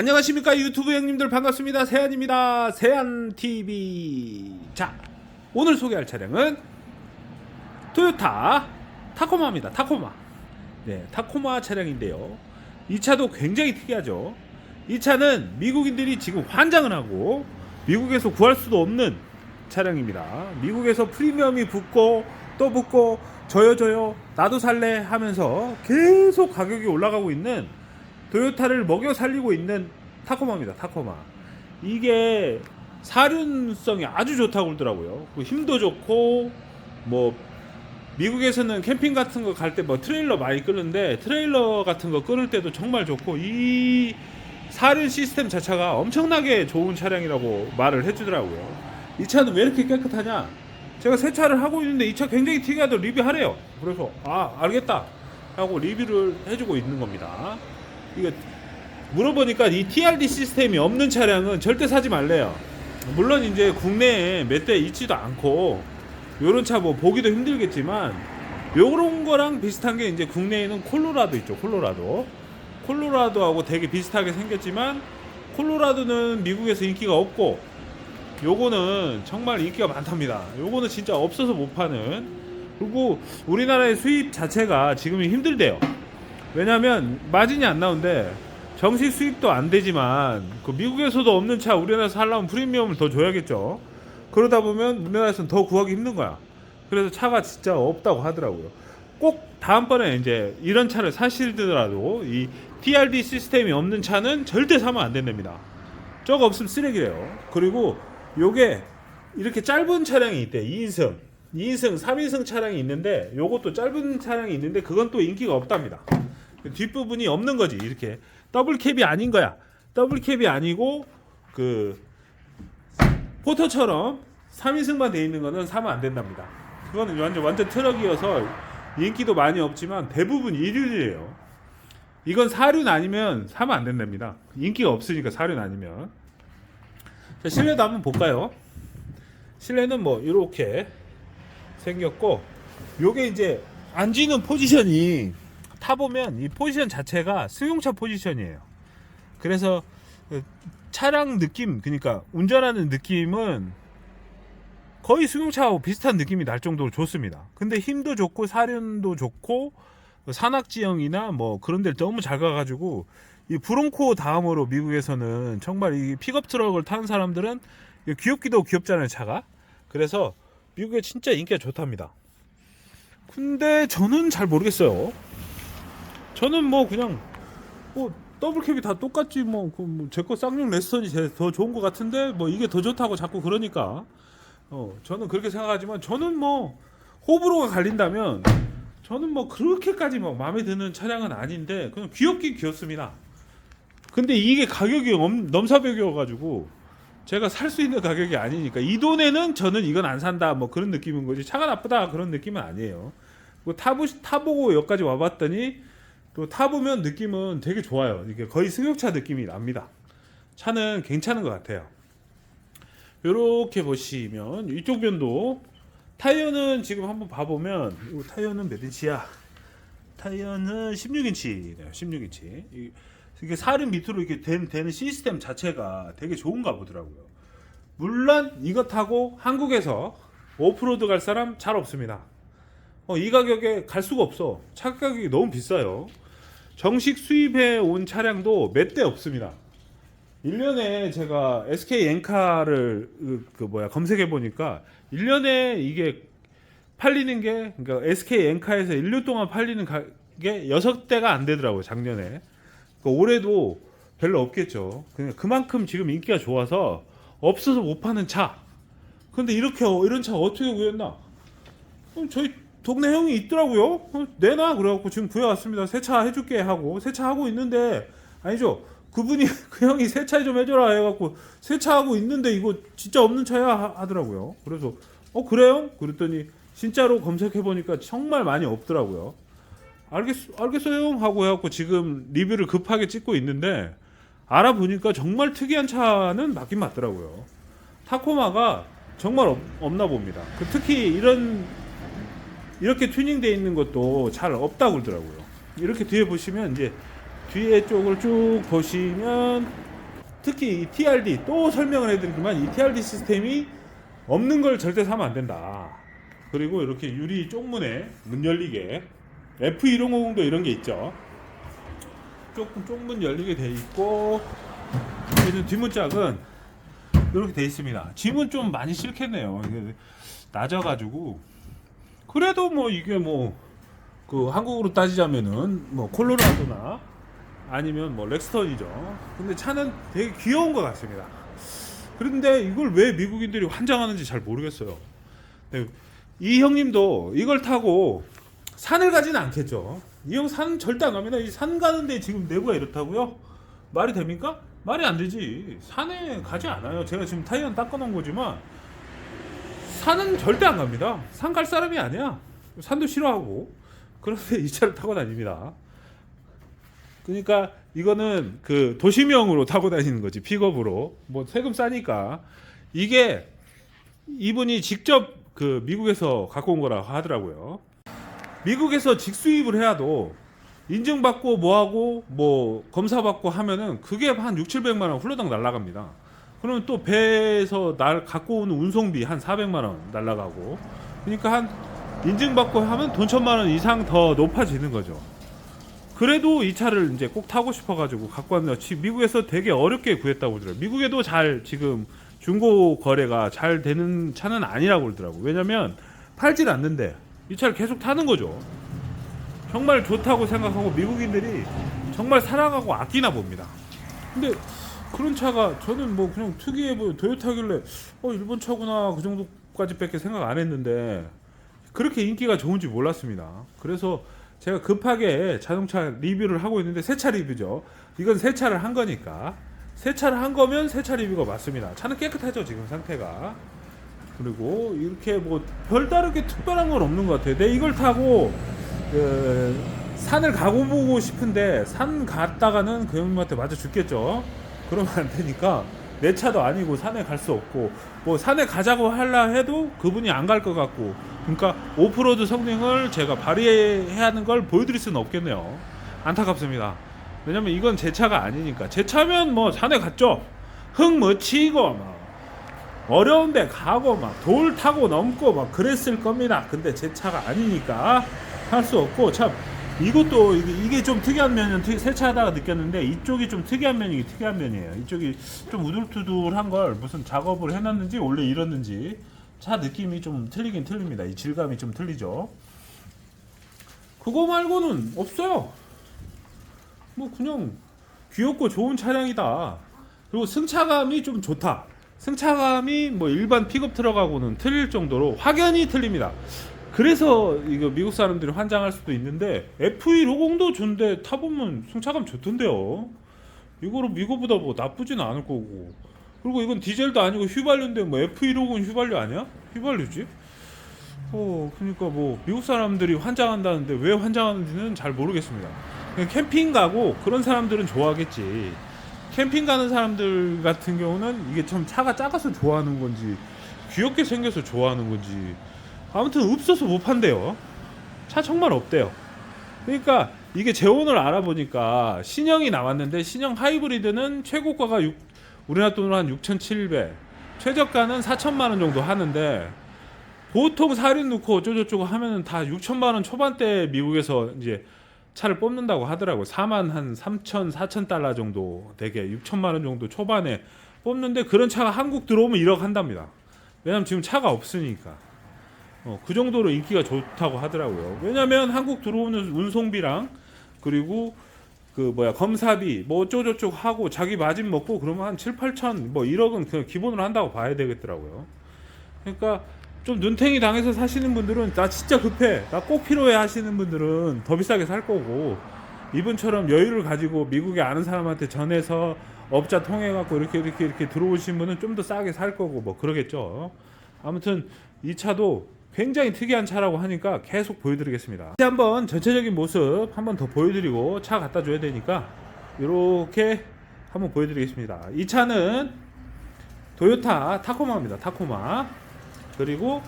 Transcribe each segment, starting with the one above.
안녕하십니까 유튜브 형님들 반갑습니다. 세안입니다. 세안TV 자 오늘 소개할 차량은 토요타 타코마입니다. 타코마. 네 타코마 차량인데요. 이 차도 굉장히 특이하죠. 이 차는 미국인들이 지금 환장을 하고 미국에서 구할 수도 없는 차량입니다. 미국에서 프리미엄이 붙고 또 붙고 저요 저요 나도 살래 하면서 계속 가격이 올라가고 있는 토요타를 먹여 살리고 있는 타코마입니다. 타코마. 이게 사륜성이 아주 좋다고 그러더라고요. 그 힘도 좋고 뭐 미국에서는 캠핑 같은 거 갈 때 뭐 트레일러 많이 끄는데 트레일러 같은 거 끊을 때도 정말 좋고 이 사륜 시스템 자체가 엄청나게 좋은 차량이라고 말을 해주더라고요. 이 차는 왜 이렇게 깨끗하냐? 제가 세차를 하고 있는데 이 차 굉장히 특이하다 리뷰하래요. 그래서 아 알겠다 하고 리뷰를 해주고 있는 겁니다. 이거 물어보니까 이 TRD 시스템이 없는 차량은 절대 사지 말래요. 물론 이제 국내에 몇 대 있지도 않고 요런 차 뭐 보기도 힘들겠지만 요런 거랑 비슷한 게 이제 국내에는 콜로라도 있죠. 콜로라도. 콜로라도하고 되게 비슷하게 생겼지만 콜로라도는 미국에서 인기가 없고 요거는 정말 인기가 많답니다. 요거는 진짜 없어서 못 파는 그리고 우리나라의 수입 자체가 지금이 힘들대요. 왜냐면 마진이 안 나오는데 정식 수입도 안 되지만 그 미국에서도 없는 차 우리나라에서 살려면 프리미엄을 더 줘야겠죠. 그러다 보면 우리나라에서는 더 구하기 힘든 거야. 그래서 차가 진짜 없다고 하더라고요. 꼭 다음번에 이제 이런 차를 사시더라도 이 TRD 시스템이 없는 차는 절대 사면 안 된답니다. 저거 없으면 쓰레기래요. 그리고 요게 이렇게 짧은 차량이 있대. 2인승, 2인승, 3인승 차량이 있는데 요것도 짧은 차량이 있는데 그건 또 인기가 없답니다. 뒷부분이 없는 거지. 이렇게 더블 캡이 아닌 거야. 더블 캡이 아니고 그 포터처럼 3인승만 돼 있는 거는 사면 안 된답니다. 그거는 완전 완전 트럭이어서 인기도 많이 없지만 대부분 일륜이에요. 이건 사륜 아니면 사면 안 된답니다. 인기가 없으니까 사륜 아니면. 자, 실내도 한번 볼까요? 실내는 뭐 이렇게 생겼고 요게 이제 앉는 포지션이 타 보면 이 포지션 자체가 승용차 포지션이에요. 그래서 그 차량 느낌 그러니까 운전하는 느낌은 거의 승용차하고 비슷한 느낌이 날 정도로 좋습니다. 근데 힘도 좋고 사륜도 좋고 산악지형이나 뭐 그런 데를 너무 잘 가가지고 이 브론코 다음으로 미국에서는 정말 이 픽업 트럭을 타는 사람들은 귀엽기도 귀엽잖아요 차가. 그래서 미국에 진짜 인기가 좋답니다. 근데 저는 잘 모르겠어요. 저는 뭐 그냥 뭐 더블캡이 다 똑같지 뭐제거 쌍용 레스턴이 제- 더 좋은 것 같은데 뭐 이게 더 좋다고 자꾸 그러니까 어 저는 그렇게 생각하지만 저는 뭐 호불호가 갈린다면 저는 뭐 그렇게까지 막 마음에 드는 차량은 아닌데 그냥 귀엽긴 귀엽습니다. 근데 이게 가격이 엄, 넘사벽이어가지고 제가 살 수 있는 가격이 아니니까 이 돈에는 저는 이건 안 산다 뭐 그런 느낌인 거지 차가 나쁘다 그런 느낌은 아니에요. 뭐 타보 타보고 여기까지 와봤더니 또 타보면 느낌은 되게 좋아요. 이게 거의 승용차 느낌이 납니다. 차는 괜찮은 것 같아요. 이렇게 보시면 이쪽 변도 타이어는 지금 한번 봐보면 이 타이어는 몇 인치야? 타이어는 16인치네요. 16인치. 이- 이게 사륜 밑으로 이렇게 된, 되는 시스템 자체가 되게 좋은가 보더라고요. 물론 이거 타고 한국에서 오프로드 갈 사람 잘 없습니다. 어, 이 가격에 갈 수가 없어. 차 가격이 너무 비싸요. 정식 수입해 온 차량도 몇 대 없습니다. 1년에 제가 SK 엔카를 그, 그 뭐야 검색해 보니까 1년에 이게 팔리는 게 그러니까 SK 엔카에서 1년 동안 팔리는 가, 게 6대가 안 되더라고요, 작년에. 그러니까 올해도 별로 없겠죠. 그냥 그만큼 지금 인기가 좋아서 없어서 못 파는 차. 근데 이렇게 어- 이런 차 어떻게 구했나? 어, 저희 동네 형이 있더라고요. 어, 내놔 그래갖고 지금 구해왔습니다. 세차 해줄게 하고 세차하고 있는데 아니죠. 그분이 그 형이 세차 좀 해줘라 해갖고 세차하고 있는데 이거 진짜 없는 차야 하- 하더라고요. 그래서 어 그래요? 그랬더니 진짜로 검색해 보니까 정말 많이 없더라고요. 알겠 알겠어요 하고 해갖고 지금 리뷰를 급하게 찍고 있는데 알아보니까 정말 특이한 차는 맞긴 맞더라고요. 타코마가 정말 없, 없나 봅니다. 그 특히 이런 이렇게 튜닝되어 있는 것도 잘 없다고 그러더라고요. 이렇게 뒤에 보시면 이제 뒤에 쪽을 쭉 보시면 특히 이 TRD 또 설명을 해드리지만 이 TRD 시스템이 없는 걸 절대 사면 안 된다. 그리고 이렇게 유리 쪽문에 문 열리게 F1050도 이런 게 있죠. 조금 쪽문 열리게 돼 있고 얘는 뒷문짝은 이렇게 돼 있습니다. 짐은 좀 많이 싫겠네요. 낮아가지고 그래도 뭐 이게 뭐 그 한국으로 따지자면은 뭐 콜로라도나 아니면 뭐 렉스턴이죠. 근데 차는 되게 귀여운 것 같습니다. 그런데 이걸 왜 미국인들이 환장하는지 잘 모르겠어요. 네, 이 형님도 이걸 타고 산을 가지는 않겠죠. 이 형 산 절대 안 갑니다. 이 산 가는데 지금 내부가 이렇다고요? 말이 됩니까? 말이 안 되지. 산에 가지 않아요. 제가 지금 타이어는 닦아놓은 거지만 산은 절대 안 갑니다. 산 갈 사람이 아니야. 산도 싫어하고. 그런데 이 차를 타고 다닙니다. 그러니까 이거는 그 도시명으로 타고 다니는 거지 픽업으로 뭐 세금 싸니까 이게 이분이 직접 그 미국에서 갖고 온 거라 하더라고요. 미국에서 직수입을 해야도 인증받고 뭐하고 뭐 검사받고 하면은 그게 한 6, 700만 원 훌러덩 날라갑니다. 그러면 또 배에서 날 갖고 오는 운송비 한 400만 원 날라가고 그러니까 한 인증받고 하면 돈 천만 원 이상 더 높아지는 거죠. 그래도 이 차를 이제 꼭 타고 싶어가지고 갖고 지- 미국에서 되게 어렵게 구했다고 그러더라고요. 미국에도 잘 지금 중고 거래가 잘 되는 차는 아니라고 그러더라고요. 왜냐면 팔질 않는데 이 차를 계속 타는 거죠. 정말 좋다고 생각하고 미국인들이 정말 사랑하고 아끼나 봅니다. 근데 그런 차가 저는 뭐 그냥 특이해 보여 도요타길래 어 일본 차구나 그 정도까지밖에 생각 안 했는데 그렇게 인기가 좋은지 몰랐습니다. 그래서 제가 급하게 자동차 리뷰를 하고 있는데 새 차 리뷰죠. 이건 새 차를 한 거니까 새 차를 한 거면 새 차 리뷰가 맞습니다. 차는 깨끗하죠 지금 상태가. 그리고 이렇게 뭐 별다르게 특별한 건 없는 것 같아요. 내 이걸 타고 그 산을 가고 보고 싶은데 산 갔다가는 그 형님한테 맞아 죽겠죠. 그러면 안 되니까 내 차도 아니고 산에 갈 수 없고 뭐 산에 가자고 하려 해도 그분이 안 갈 것 같고 그러니까 오프로드 성능을 제가 발휘해야 하는 걸 보여드릴 수는 없겠네요. 안타깝습니다. 왜냐면 이건 제 차가 아니니까 제 차면 뭐 산에 갔죠. 흙뭐 치고 막 어려운데 가고 막 돌 타고 넘고 막 그랬을 겁니다. 근데 제 차가 아니니까 할 수 없고 참 이것도 이게, 이게 좀 특이한 면은 특- 세차하다가 느꼈는데 이쪽이 좀 특이한 면이 특이한 면이에요. 이쪽이 좀 우둘투둘한 걸 무슨 작업을 해놨는지 원래 이랬는지 차 느낌이 좀 틀리긴 틀립니다. 이 질감이 좀 틀리죠. 그거 말고는 없어요. 뭐 그냥 귀엽고 좋은 차량이다. 그리고 승차감이 좀 좋다. 승차감이 뭐 일반 픽업 트럭하고는 틀릴 정도로 확연히 틀립니다. 그래서 이거 미국 사람들이 환장할 수도 있는데 F150도 좋은데 타보면 승차감 좋던데요. 이거로 미국보다 뭐 나쁘진 않을 거고. 그리고 이건 디젤도 아니고 휘발유인데 뭐 F150 휘발유 아니야? 휘발유지? 어, 그러니까 뭐 미국 사람들이 환장한다는데 왜 환장하는지는 잘 모르겠습니다. 그냥 캠핑 가고 그런 사람들은 좋아하겠지. 캠핑 가는 사람들 같은 경우는 이게 참 차가 작아서 좋아하는 건지 귀엽게 생겨서 좋아하는 건지 아무튼 없어서 못 판대요. 차 정말 없대요. 그러니까 이게 재원을 알아보니까 신형이 나왔는데 신형 하이브리드는 최고가가 6, 우리나라 돈으로 한 6,700, 최저가는 4천만 원 정도 하는데 보통 사륜 넣고 어쩌고저쩌고 하면은 다 6천만 원 초반대 미국에서 이제 차를 뽑는다고 하더라고요. 4만 한 3천, 4천 달러 정도 되게 6천만 원 정도 초반에 뽑는데 그런 차가 한국 들어오면 1억 한답니다. 왜냐면 지금 차가 없으니까. 어, 그 정도로 인기가 좋다고 하더라고요. 왜냐면 한국 들어오는 운송비랑 그리고 그 뭐야 검사비 뭐 어쩌고저쩌고 하고 자기 마진 먹고 그러면 한 7, 8천 뭐 1억은 그냥 기본으로 한다고 봐야 되겠더라고요. 그러니까 좀 눈탱이 당해서 사시는 분들은 나 진짜 급해 나 꼭 필요해 하시는 분들은 더 비싸게 살 거고 이분처럼 여유를 가지고 미국에 아는 사람한테 전해서 업자 통해 갖고 이렇게 이렇게 이렇게 들어오신 분은 좀 더 싸게 살 거고 뭐 그러겠죠 아무튼 이 차도 굉장히 특이한 차라고 하니까 계속 보여드리겠습니다 다시 한번 전체적인 모습 한번 더 보여드리고 차 갖다 줘야 되니까 이렇게 한번 보여드리겠습니다 이 차는 도요타 타코마입니다 타코마 그리고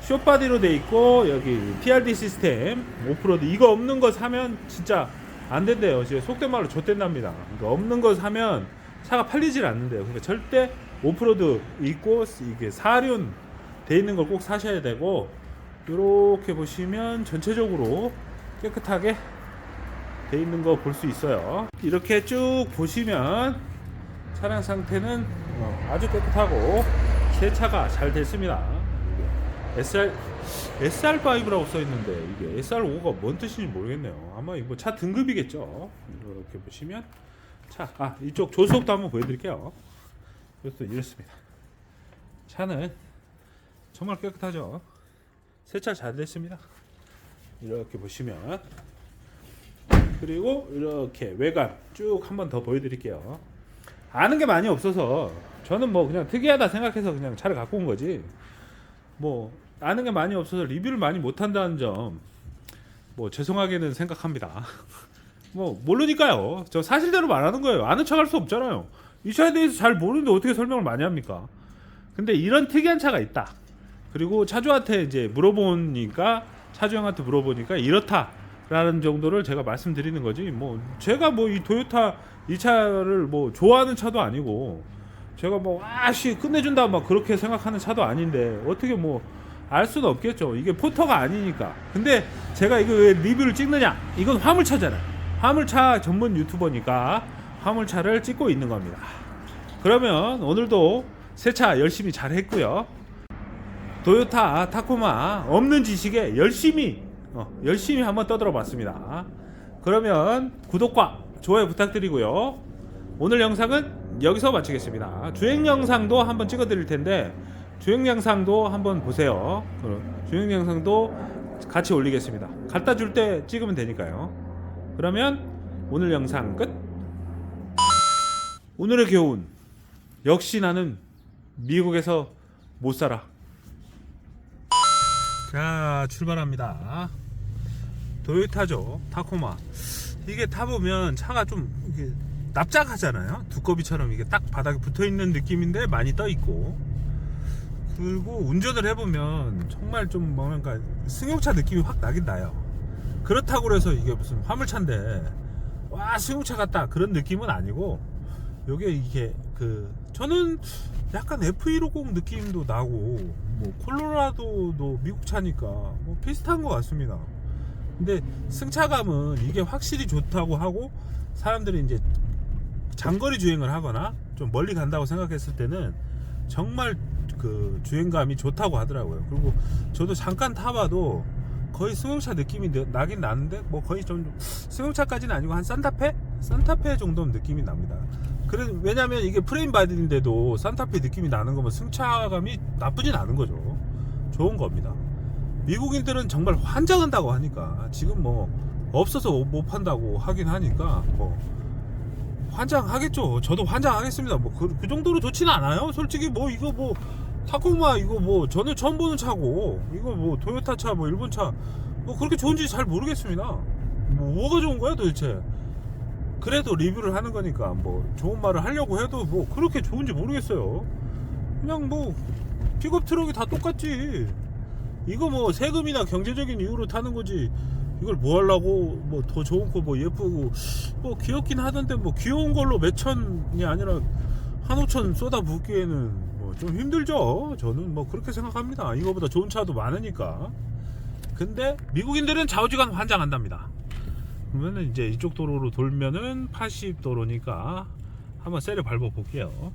쇼바디로 돼 있고 여기 TRD 시스템 오프로드 이거 없는 거 사면 진짜 안 된대요. 진짜 속된 말로 좆된답니다. 그러니까 없는 거 사면 차가 팔리질 않는데요. 그러니까 절대 오프로드 있고 이게 사륜 돼 있는 걸 꼭 사셔야 되고 이렇게 보시면 전체적으로 깨끗하게 돼 있는 거 볼 수 있어요. 이렇게 쭉 보시면 차량 상태는 어, 아주 깨끗하고 세차가 잘 됐습니다. SR SR5라고 써 있는데 이게 SR5가 뭔 뜻인지 모르겠네요. 아마 이거 차 등급이겠죠. 이렇게 보시면 차, 아 이쪽 조수석도 한번 보여드릴게요. 이것도 이렇습니다. 차는 정말 깨끗하죠. 세차 잘 됐습니다. 이렇게 보시면 그리고 이렇게 외관 쭉 한번 더 보여드릴게요. 아는 게 많이 없어서 저는 뭐 그냥 특이하다 생각해서 그냥 차를 갖고 온 거지. 뭐 아는 게 많이 없어서 리뷰를 많이 못 한다는 점 뭐 죄송하게는 생각합니다. 뭐 모르니까요. 저 사실대로 말하는 거예요. 아는 척 할 수 없잖아요. 이 차에 대해서 잘 모르는데 어떻게 설명을 많이 합니까? 근데 이런 특이한 차가 있다. 그리고 차주한테 이제 물어보니까 차주 형한테 물어보니까 이렇다라는 정도를 제가 말씀드리는 거지. 뭐 제가 뭐 이 도요타 이 차를 뭐 좋아하는 차도 아니고 제가 뭐 아씨 끝내준다 막 그렇게 생각하는 차도 아닌데 어떻게 뭐 알 수는 없겠죠. 이게 포터가 아니니까. 근데 제가 이거 왜 리뷰를 찍느냐? 이건 화물차잖아요. 화물차 전문 유튜버니까 화물차를 찍고 있는 겁니다. 그러면 오늘도 세차 열심히 잘 했고요. 도요타 타코마 없는 지식에 열심히 어, 열심히 한번 떠들어 봤습니다. 그러면 구독과 좋아요 부탁드리고요. 오늘 영상은 여기서 마치겠습니다. 주행 영상도 한번 찍어 드릴 텐데 주행 영상도 한번 보세요. 어, 주행 영상도 같이 올리겠습니다. 갖다 줄 때 찍으면 되니까요. 그러면 오늘 영상 끝. 오늘의 교훈. 역시 나는 미국에서 못 살아. 자, 출발합니다. 도요타죠. 타코마. 이게 타보면 차가 좀 이게 납작하잖아요. 두꺼비처럼 이게 딱 바닥에 붙어 있는 느낌인데 많이 떠 있고. 그리고 운전을 해보면 정말 좀 뭔가 승용차 느낌이 확 나긴 나요. 그렇다고 그래서 이게 무슨 화물차인데 와 승용차 같다 그런 느낌은 아니고 요게 이게 그 저는 약간 F150 느낌도 나고 뭐 콜로라도도 미국 차니까 뭐 비슷한 것 같습니다. 근데 승차감은 이게 확실히 좋다고 하고 사람들이 이제 장거리 주행을 하거나 좀 멀리 간다고 생각했을 때는 정말 그 주행감이 좋다고 하더라고요. 그리고 저도 잠깐 타봐도 거의 승용차 느낌이 나- 나긴 나는데 뭐 거의 좀 승용차까지는 아니고 한 산타페? 산타페 정도 느낌이 납니다. 그래 왜냐면 이게 프레임 바디인데도 산타페 느낌이 나는 거면 승차감이 나쁘진 않은 거죠. 좋은 겁니다. 미국인들은 정말 환장한다고 하니까 지금 뭐 없어서 못 판다고 하긴 하니까 뭐 환장하겠죠. 저도 환장하겠습니다. 뭐그 정도로 좋지는 않아요. 솔직히 뭐 이거 뭐 타코마 이거 뭐 저는 처음 보는 차고 이거 뭐 토요타 차 뭐 일본 차 뭐 그렇게 좋은지 잘 모르겠습니다. 뭐 뭐가 좋은 거야 도대체? 그래도 리뷰를 하는 거니까 뭐 좋은 말을 하려고 해도 뭐 그렇게 좋은지 모르겠어요. 그냥 뭐 픽업 트럭이 다 똑같지. 이거 뭐 세금이나 경제적인 이유로 타는 거지. 이걸 뭐 하려고 뭐 더 좋은 거 뭐 예쁘고 뭐 귀엽긴 하던데 뭐 귀여운 걸로 몇 천이 아니라 한 오천 쏟아 붓기에는 뭐 좀 힘들죠. 저는 뭐 그렇게 생각합니다. 이거보다 좋은 차도 많으니까. 근데 미국인들은 좌우지간 환장한답니다. 그러면은 이제 이쪽 도로로 돌면은 80도로니까 한번 세려 밟아 볼게요.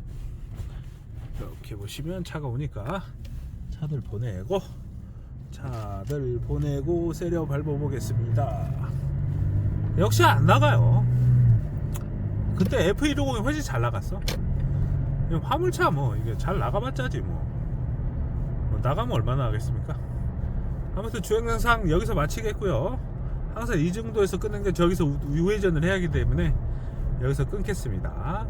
이렇게 보시면 차가 오니까 차들 보내고 차들 보내고 세려 밟아 보겠습니다. 역시 안 나가요. 그때 F150이 훨씬 잘 나갔어. 화물차 뭐 이게 잘 나가봤자지 뭐. 뭐 나가면 얼마나 하겠습니까? 아무튼 주행 영상 여기서 마치겠고요. 항상 이 정도에서 끊는 게 저기서 우- 우회전을 해야 하기 때문에 여기서 끊겠습니다.